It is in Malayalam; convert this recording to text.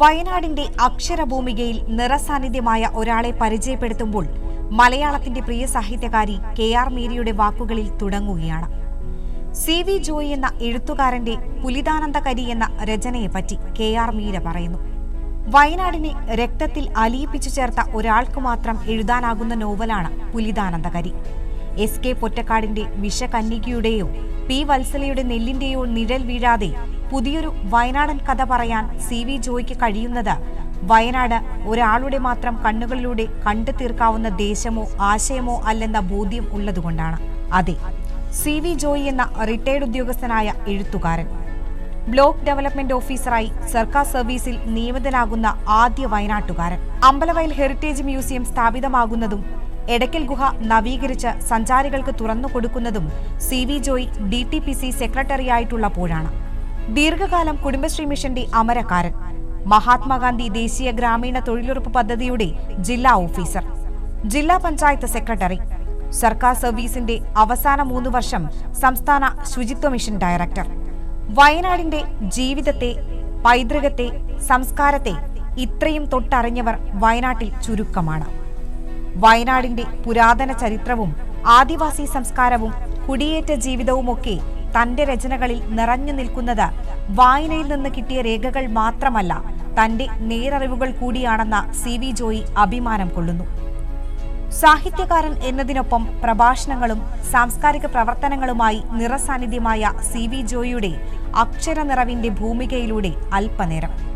വയനാടിന്റെ അക്ഷരഭൂമികയിൽ നിറസാന്നിധ്യമായ ഒരാളെ പരിചയപ്പെടുത്തുമ്പോൾ മലയാളത്തിന്റെ പ്രിയ സാഹിത്യകാരി കെ ആർ മീരയുടെ വാക്കുകളിൽ തുടങ്ങുകയാണ്. സി വി ജോയി എന്ന എഴുത്തുകാരന്റെ പുലിതാനന്ദകരി എന്ന രചനയെപ്പറ്റി കെ ആർ മീര പറയുന്നു. വയനാടിനെ രക്തത്തിൽ അലിയിപ്പിച്ചു ചേർത്ത ഒരാൾക്ക് മാത്രം എഴുതാനാകുന്ന നോവലാണ് പുലിതാനന്ദകരി എസ് കെ പൊറ്റക്കാടിന്റെ വിഷകന്യകയുടെയോ പി വത്സലയുടെ നെല്ലിന്റെയോ നിഴൽ വീഴാതെ പുതിയൊരു വയനാടൻ കഥ പറയാൻ സി വി ജോയ്ക്ക് കഴിയുന്നത്. വയനാട് ഒരാളുടെ മാത്രം കണ്ണുകളിലൂടെ കണ്ടു തീർക്കാവുന്ന ദേശമോ ആശയമോ അല്ലെന്ന ബോധ്യം ഉള്ളതുകൊണ്ടാണ്. അതെ സി വി ജോയി എന്ന റിട്ടയർഡ് ഉദ്യോഗസ്ഥനായ എഴുത്തുകാരൻ. ബ്ലോക്ക് ഡെവലപ്മെന്റ് ഓഫീസറായി സർക്കാർ സർവീസിൽ നിയമിതനാകുന്ന ആദ്യ വയനാട്ടുകാരൻ. അമ്പലവയൽ ഹെറിറ്റേജ് മ്യൂസിയം സ്ഥാപിതമാകുന്നതും എടക്കൽ ഗുഹ നവീകരിച്ച് സഞ്ചാരികൾക്ക് തുറന്നു കൊടുക്കുന്നതും C V Joy D T P C സെക്രട്ടറിയായിട്ടുള്ളപ്പോഴാണ്. ദീർഘകാലം കുടുംബശ്രീ മിഷന്റെ അമരക്കാരൻ. മഹാത്മാഗാന്ധി ദേശീയ ഗ്രാമീണ തൊഴിലുറപ്പ് പദ്ധതിയുടെ ജില്ലാ ഓഫീസർ. ജില്ലാ പഞ്ചായത്ത് സെക്രട്ടറി. സർക്കാർ സർവീസിന്റെ അവസാന മൂന്ന് വർഷം സംസ്ഥാന ശുചിത്വ മിഷൻ ഡയറക്ടർ. വയനാടിന്റെ ജീവിതത്തെ പൈതൃകത്തെ സംസ്കാരത്തെ ഇത്രയും തൊട്ടറിഞ്ഞവർ വയനാട്ടിൽ ചുരുക്കമാണ്. വയനാടിന്റെ പുരാതന ചരിത്രവും ആദിവാസി സംസ്കാരവും കുടിയേറ്റ ജീവിതവുമൊക്കെ തന്റെ രചനകളിൽ നിറഞ്ഞു നിൽക്കുന്നത് വായനയിൽ നിന്ന് കിട്ടിയ രേഖകൾ മാത്രമല്ല തന്റെ നേരറിവുകൾ കൂടിയാണെന്ന സി വി ജോയി അഭിമാനം കൊള്ളുന്നു. സാഹിത്യകാരൻ എന്നതിനൊപ്പം പ്രഭാഷണങ്ങളും സാംസ്കാരിക പ്രവർത്തനങ്ങളുമായി നിറസാന്നിധ്യമായ സി വി ജോയിയുടെ അക്ഷരനിറവിന്റെ ഭൂമികയിലൂടെ അല്പനേരം.